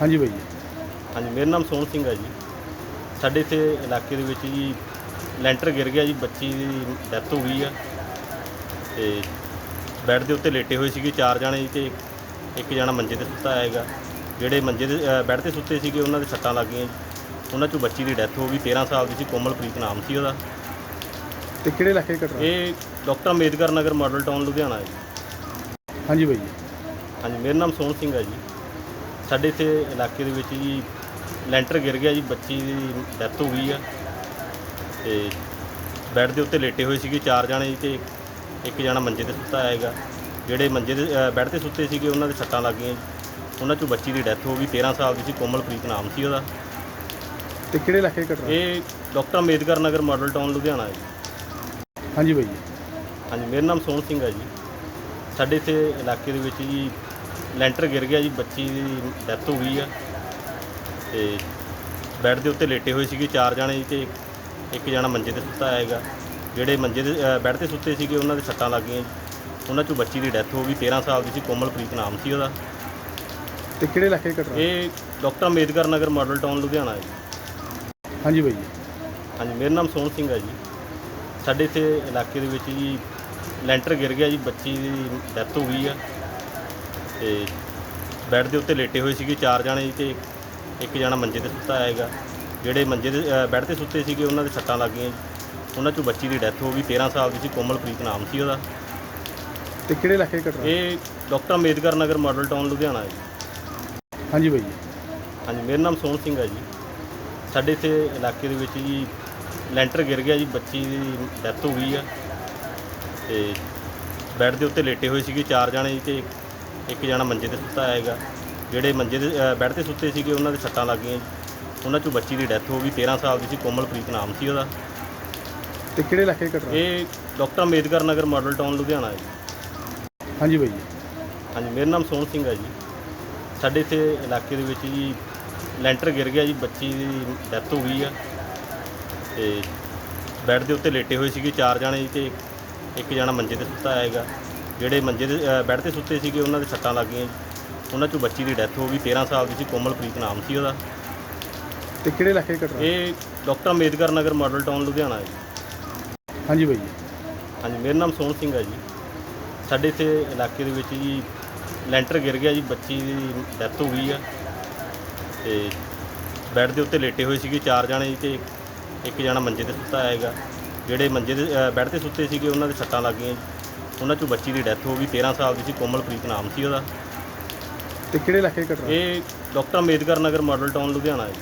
ਹਾਂਜੀ ਬਾਈ ਜੀ। ਹਾਂਜੀ ਮੇਰਾ ਨਾਮ ਸੋਹਣ ਸਿੰਘ ਹੈ ਜੀ। ਸਾਡੇ ਇੱਥੇ ਇਲਾਕੇ ਦੇ ਵਿੱਚ ਜੀ ਲੈਂਟਰ ਗਿਰ ਗਿਆ ਜੀ ਬੱਚੀ ਦੀ ਡੈਥ ਹੋ ਗਈ ਆ। ਤੇ ਬੈੱਡ ਦੇ ਉੱਤੇ ਲੇਟੇ ਹੋਏ ਸੀਗੇ ਚਾਰ ਜਣੇ ਜੀ ਤੇ ਇੱਕ ਜਣਾ ਮੰਜੇ ਤੇ ਸੁੱਤਾ ਹੈਗਾ। ਜਿਹੜੇ ਮੰਜੇ ਦੇ ਅ, ਬੈੱਡ ਤੇ ਸੁੱਤੇ ਸੀਗੇ ਉਹਨਾਂ ਦੇ ਸੱਟਾਂ ਲੱਗ ਗਈਆਂ ਜੀ। ਉਹਨਾਂ ਚੋਂ ਬੱਚੀ ਦੀ ਡੈਥ ਹੋ ਗਈ 13 ਸਾਲ ਦੀ ਸੀ ਕੋਮਲਪ੍ਰੀਤ ਨਾਮ ਸੀ ਉਹਦਾ। ਤੇ ਕਿਹੜੇ ਇਲਾਕੇ ਦੀ ਘਟਨਾ? ਇਹ doctor Ambedkar Nagar model town Ludhiana ਹੈ ਜੀ। ਹਾਂਜੀ ਬਾਈ ਜੀ। ਹਾਂਜੀ ਮੇਰਾ ਨਾਮ ਸੋਹਣ ਸਿੰਘ ਹੈ ਜੀ। ਸਾਡੇ ਇੱਥੇ ਇਲਾਕੇ ਦੇ ਵਿੱਚ ਜੀ ਲੈਂਟਰ ਗਿਰ ਗਿਆ ਜੀ ਬੱਚੀ ਦੀ ਡੈਥ ਹੋ ਗਈ ਆ। ਤੇ ਬੈੱਡ ਦੇ ਉੱਤੇ ਲੇਟੇ ਹੋਏ ਸੀਗੇ ਚਾਰ ਜਣੇ ਜੀ ਤੇ ਇੱਕ ਜਣਾ ਮੰਜੇ ਤੇ ਸੁੱਤਾ ਹੈਗਾ। ਜਿਹੜੇ ਮੰਜੇ ਦੇ ਅ, ਬੈੱਡ ਤੇ ਸੁੱਤੇ ਸੀਗੇ ਉਹਨਾਂ ਦੇ ਸੱਟਾਂ ਲੱਗ ਗਈਆਂ ਜੀ। ਉਹਨਾਂ ਚੋਂ ਬੱਚੀ ਦੀ ਡੈਥ ਹੋ ਗਈ 13 ਸਾਲ ਦੀ ਸੀ ਕੋਮਲਪ੍ਰੀਤ ਨਾਮ ਸੀ ਉਹਦਾ। ਤੇ ਕਿਹੜੇ ਇਲਾਕੇ ਦੀ ਘਟਨਾ? ਇਹ doctor Ambedkar Nagar model town Ludhiana ਹੈ ਜੀ। ਹਾਂਜੀ ਬਾਈ ਜੀ। ਹਾਂਜੀ ਮੇਰਾ ਨਾਮ ਸੋਹਣ ਸਿੰਘ ਹੈ ਜੀ। ਸਾਡੇ ਇੱਥੇ ਇਲਾਕੇ ਦੇ ਵਿੱਚ ਜੀ ਲੈਂਟਰ ਗਿਰ ਗਿਆ ਜੀ ਬੱਚੀ ਦੀ ਡੈਥ ਹੋ ਗਈ ਆ। ਤੇ ਬੈੱਡ ਦੇ ਉੱਤੇ ਲੇਟੇ ਹੋਏ ਸੀਗੇ ਚਾਰ ਜਣੇ ਜੀ ਤੇ ਇੱਕ ਜਣਾ ਮੰਜੇ ਤੇ ਸੁੱਤਾ ਹੈਗਾ। ਜਿਹੜੇ ਮੰਜੇ ਦੇ ਬੈੱਡ ਤੇ ਸੁੱਤੇ ਸੀਗੇ ਉਹਨਾਂ ਦੇ ਸੱਟਾਂ ਲੱਗ ਗਈਆਂ ਜੀ। ਉਹਨਾਂ ਚੋਂ ਬੱਚੀ ਦੀ ਡੈਥ ਹੋ ਗਈ 13 ਸਾਲ ਦੀ ਸੀ ਕੋਮਲਪ੍ਰੀਤ ਨਾਮ ਸੀ ਉਹਦਾ। ਤੇ ਕਿਹੜੇ ਇਲਾਕੇ ਦੀ ਘਟਨਾ ਇਹ doctor Ambedkar Nagar model town Ludhiana ਹੈ ਜੀ। ਹਾਂਜੀ ਬਾਈ ਜੀ। ਹਾਂਜੀ ਮੇਰਾ ਨਾਮ ਸੋਹਣ ਸਿੰਘ ਹੈ ਜੀ। ਸਾਡੇ ਇੱਥੇ ਇਲਾਕੇ ਦੇ ਵਿੱਚ ਜੀ ਲੈਂਟਰ ਗਿਰ ਗਿਆ ਜੀ ਬੱਚੀ ਦੀ ਡੈਥ ਹੋ ਗਈ ਆ। ਤੇ ਬੈੱਡ ਦੇ ਉੱਤੇ ਲੇਟੇ ਹੋਏ ਸੀਗੇ ਚਾਰ ਜਣੇ ਤੇ ਇੱਕ ਜਣਾ ਮੰਜੇ ਤੇ ਸੁੱਤਾ ਹੈਗਾ। ਜਿਹੜੇ ਮੰਜੇ ਦੇ ਅ, ਬੈੱਡ ਤੇ ਸੁੱਤੇ ਸੀਗੇ ਉਹਨਾਂ ਦੇ ਸੱਟਾਂ ਲੱਗ ਗਈਆਂ ਜੀ। ਉਹਨਾਂ ਚੋਂ ਬੱਚੀ ਦੀ ਡੈਥ ਹੋ ਗਈ 13 ਸਾਲ ਦੀ ਸੀ ਕੋਮਲਪ੍ਰੀਤ ਨਾਮ ਸੀ ਉਹਦਾ। ਤੇ ਕਿਹੜੇ ਇਲਾਕੇ ਦੀ ਘਟਨਾ? ਇਹ doctor Ambedkar Nagar model town Ludhiana ਹੈ ਜੀ। ਹਾਂਜੀ ਬਾਈ ਜੀ। ਹਾਂਜੀ ਮੇਰਾ ਨਾਮ ਸੋਹਣ ਸਿੰਘ ਹੈ ਜੀ। ਸਾਡੇ ਇੱਥੇ ਇਲਾਕੇ ਦੇ ਵਿੱਚ ਜੀ ਲੈਂਟਰ ਗਿਰ ਗਿਆ ਜੀ ਬੱਚੀ ਦੀ ਡੈਥ ਹੋ ਗਈ ਆ। ਤੇ ਬੈੱਡ ਦੇ ਉੱਤੇ ਲੇਟੇ ਹੋਏ ਸੀਗੇ ਚਾਰ ਜਣੇ ਜੀ ਤੇ ਇੱਕ ਜਣਾ ਮੰਜੇ ਤੇ ਸੁੱਤਾ ਹੈਗਾ। ਜਿਹੜੇ ਮੰਜੇ ਦੇ ਅ, ਬੈੱਡ ਤੇ ਸੁੱਤੇ ਸੀਗੇ ਉਹਨਾਂ ਦੇ ਸੱਟਾਂ ਲੱਗ ਗਈਆਂ। ਜੀ। ਉਹਨਾਂ ਚੋਂ ਬੱਚੀ ਦੀ ਡੈਥ ਹੋ ਗਈ। 13 ਸਾਲ ਦੀ ਸੀ। ਕੋਮਲਪ੍ਰੀਤ ਨਾਮ ਸੀ ਉਹਦਾ। ਤੇ ਕਿਹੜੇ ਇਲਾਕੇ ਦੀ ਘਟਨਾ? ਇਹ doctor Ambedkar Nagar model town Ludhiana ਹੈ ਜੀ। ਹਾਂਜੀ ਬਾਈ ਜੀ। ਹਾਂਜੀ ਮੇਰਾ ਨਾਮ ਸੋਹਣ ਸਿੰਘ ਹੈ ਜੀ। ਸਾਡੇ ਇੱਥੇ ਇਲਾਕੇ ਦੇ ਵਿੱਚ ਜੀ ਲੈਂਟਰ ਗਿਰ ਗਿਆ ਜੀ। ਬੱਚੀ ਦੀ ਡੈਥ ਹੋ ਗਈ ਆ। ਤੇ ਬੈੱਡ ਦੇ ਉੱਤੇ ਲੇਟੇ ਹੋਏ ਸੀਗੇ ਚਾਰ ਜਣੇ ਜੀ ਤੇ ਇੱਕ ਜਣਾ ਮੰਜੇ ਤੇ ਸੁੱਤਾ ਹੈਗਾ। ਜਿਹੜੇ ਮੰਜੇ ਦੇ ਅ, ਬੈੱਡ ਤੇ ਸੁੱਤੇ ਸੀਗੇ ਉਹਨਾਂ ਦੇ ਸੱਟਾਂ ਲੱਗ ਗਈਆਂ ਜੀ। ਉਹਨਾਂ ਚੋਂ ਬੱਚੀ ਦੀ ਡੈਥ ਹੋ ਗਈ 13 ਸਾਲ ਦੀ ਸੀ ਕੋਮਲਪ੍ਰੀਤ ਨਾਮ ਸੀ ਉਹਦਾ। ਤੇ ਕਿਹੜੇ ਇਲਾਕੇ ਦੀ ਘਟਨਾ? ਇਹ doctor Ambedkar Nagar model town Ludhiana ਹੈ ਜੀ। ਹਾਂਜੀ ਬਾਈ ਜੀ। ਹਾਂਜੀ ਮੇਰਾ ਨਾਮ ਸੋਹਣ ਸਿੰਘ ਹੈ ਜੀ। ਸਾਡੇ ਇੱਥੇ ਇਲਾਕੇ ਦੇ ਵਿੱਚ ਜੀ ਲੈਂਟਰ ਗਿਰ ਗਿਆ ਜੀ ਬੱਚੀ ਦੀ ਡੈਥ ਹੋ ਗਈ ਆ। ਤੇ ਬੈੱਡ ਦੇ ਉੱਤੇ ਲੇਟੇ ਹੋਏ ਸੀਗੇ ਚਾਰ ਜਣੇ ਜੀ ਤੇ ਇੱਕ ਜਣਾ ਮੰਜੇ ਤੇ ਸੁੱਤਾ ਹੈਗਾ। ਜਿਹੜੇ ਮੰਜੇ ਦੇ ਅ, ਬੈੱਡ ਤੇ ਸੁੱਤੇ ਸੀਗੇ ਉਹਨਾਂ ਦੇ ਸੱਟਾਂ ਲੱਗ ਗਈਆਂ ਜੀ। ਉਹਨਾਂ ਚੋਂ ਬੱਚੀ ਦੀ ਡੈਥ ਹੋ ਗਈ 13 ਸਾਲ ਦੀ ਸੀ ਕੋਮਲਪ੍ਰੀਤ ਨਾਮ ਸੀ ਉਹਦਾ। ਤੇ ਕਿਹੜੇ ਇਲਾਕੇ ਦੀ ਘਟਨਾ? ਇਹ doctor Ambedkar Nagar model town Ludhiana ਹੈ। ਜੀ